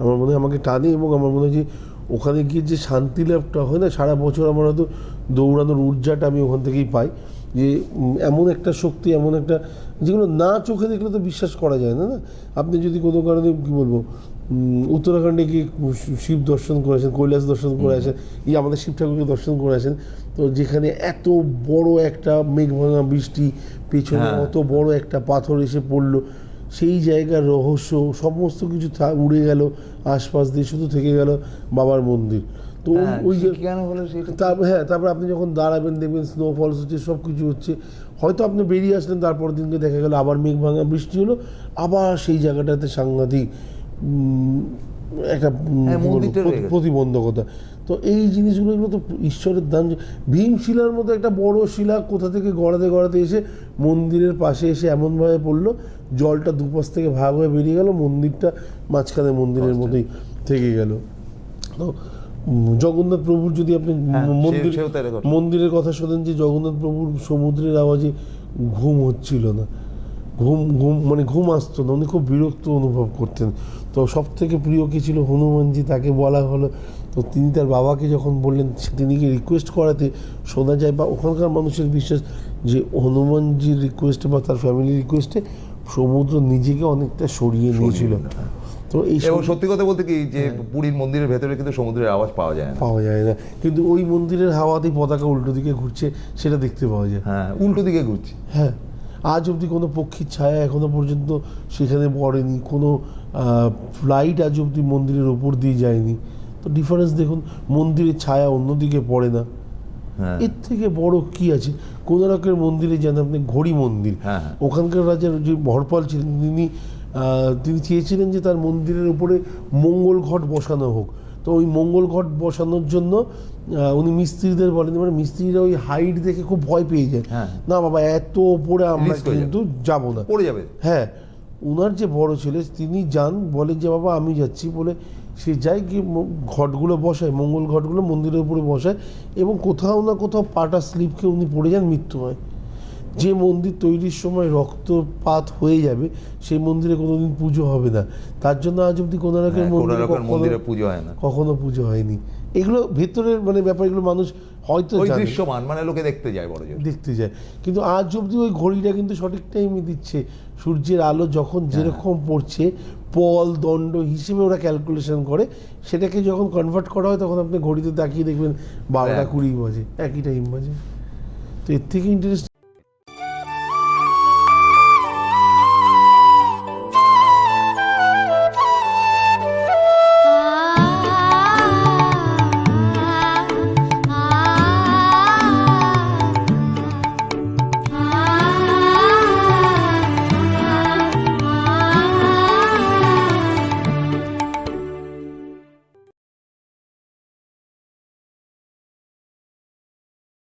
আমার মনে হয় আমাকে টানে এবং আমার মনে হয় যে ওখানে গিয়ে যে শান্তি লাভটা হয় না সারা বছর আমার হয়তো দৌড়ানোর ঊর্জাটা আমি ওখান থেকেই পাই যে এমন একটা শক্তি এমন একটা যেগুলো না চোখে দেখলে তো বিশ্বাস করা যায় না না আপনি যদি কোনো কারণে কী বলব উত্তরাখণ্ডে গিয়ে শিব দর্শন করে আসেন কৈলাস দর্শন করে আসেন এই আমাদের শিব ঠাকুরকে দর্শন করে আসেন তো যেখানে এত বড় একটা মেঘভাঙা বৃষ্টি পেছনে হ্যাঁ। অত বড় একটা পাথর এসে পড়ল সেই জায়গার রহস্য সমস্ত কিছু থা- উড়ে গেল আশপাশ দিয়ে শুধু থেকে গেল বাবার মন্দির। তো ওই- হ্যাঁ, যে কেন হলো তারপর হ্যাঁ তারপর আপনি যখন দাঁড়াবেন দেখবেন স্নোফলস হচ্ছে সব কিছু হচ্ছে। হয়তো আপনি বেরিয়ে আসলেন তারপর দিনকে দেখা গেল আবার মেঘ ভাঙা বৃষ্টি হলো আবার সেই জায়গাটাতে সাংঘাতিক একটা হ্যাঁ। প্রতিবন্ধকতা তো এই জিনিসগুলো এগুলো তো ঈশ্বরের দান যে- ভীম শিলার মতো একটা বড় শিলা কোথা থেকে গড়াতে গড়াতে এসে মন্দিরের পাশে এসে এমনভাবে পড়ল জলটা দুপাশ থেকে ভাগ হয়ে বেরিয়ে গেল মন্দিরটা মাঝখানে মন্দিরের মতোই থেকে গেল তো জগন্নাথ প্রভুর যদি আপনি হ্যাঁ, মন্দির। মন্দিরের কথা শোনেন যে জগন্নাথ প্রভুর সমুদ্রের আওয়াজে ঘুম হচ্ছিল না ঘুম ঘুম মানে ঘুম আসতো না। উনি খুব বিরক্ত অনুভব করতেন। তো সব থেকে প্রিয় কী ছিল? হনুমানজি তাকে বলা হলো। তো তিনি তার বাবাকে যখন বললেন সে- তিনি কি রিকোয়েস্ট করাতে? শোনা যায় বা ওখানকার মানুষের বিশ্বাস যে হনুমানজির রিকোয়েস্টে বা তার ফ্যামিলির রিকোয়েস্টে সমুদ্র নিজেকে অনেকটা সরিয়ে নিয়েছিল। তো এই সত্যি কথা বলতে কি যে পুরীর মন্দিরের ভেতরে কিন্তু সমুদ্রের আওয়াজ পাওয়া যায় না। পাওয়া যায় না। কিন্তু ওই মন্দিরের হাওয়াতেই পতাকা উল্টো দিকে ঘুরছে সেটা দেখতে পাওয়া যায়। হ্যাঁ উল্টো দিকে ঘুরছে। হ্যাঁ। আজ অবধি কোনো পক্ষীর ছায়া এখনও পর্যন্ত সেখানে পড়েনি। কোনো ফ্লাইট আজ অবধি মন্দিরের ওপর দিয়ে যায়নি। তো ডিফারেন্স দেখুন মন্দিরের ছায়া অন্যদিকে পড়ে না। হ্যাঁ। এর থেকে বড় কি আছে? কোনারকের মন্দিরে যান আপনি ঘড়ি মন্দির। হ্যাঁ, হ্যাঁ। ওখানকার রাজার যে ভরপাল ছিলেন তিনি আহ, তিনি চেয়েছিলেন যে তার মন্দিরের উপরে মঙ্গল ঘট বসানো হোক। তো ওই মঙ্গল ঘট বসানোর জন্য উনি মিস্ত্রিদের বলেন মানে মিস্ত্রিরা ওই হাইট দেখে খুব ভয় পেয়ে যায়। হ্যাঁ। না বাবা এত ওপরে আমরা কিন্তু যাব না। পড়ে যাবে। হ্যাঁ উনার যে বড় ছেলে তিনি যান বলেন যে বাবা আমি যাচ্ছি বলে সে যায় গিয়ে ম- ঘটগুলো বসায় মঙ্গল ঘটগুলো মন্দিরের উপরে বসায় এবং কোথাও না কোথাও পাটা স্লিপকে উনি পড়ে যান মৃত্যু হয় যে মন্দির তৈরির সময় রক্তপাত হয়ে যাবে সেই মন্দিরে কোনোদিন পুজো হবে না। তার জন্য আজ অব্দি কোনারকের হ্যাঁ, মন্দিরে কখনো- পুজো হয় না। কখনো পুজো হয়নি। এগুলো ভেতরের মানে ব্যাপারগুলো মানুষ হয়তো দৃশ্যমান মানে লোকে দেখতে যায় বড় দেখতে যায়। কিন্তু আজ অবধি ওই ঘড়িটা কিন্তু সঠিক টাইমে দিচ্ছে। সূর্যের আলো যখন যেরকম পড়ছে পল দণ্ড হিসেবে ওরা ক্যালকুলেশন করে সেটাকে যখন কনভার্ট করা হয় তখন আপনি ঘড়িতে তাকিয়ে দেখবেন বারোটা হ্যাঁ। কুড়ি বাজে একই টাইম বাজে। তো এর থেকে ইন্টারেস্ট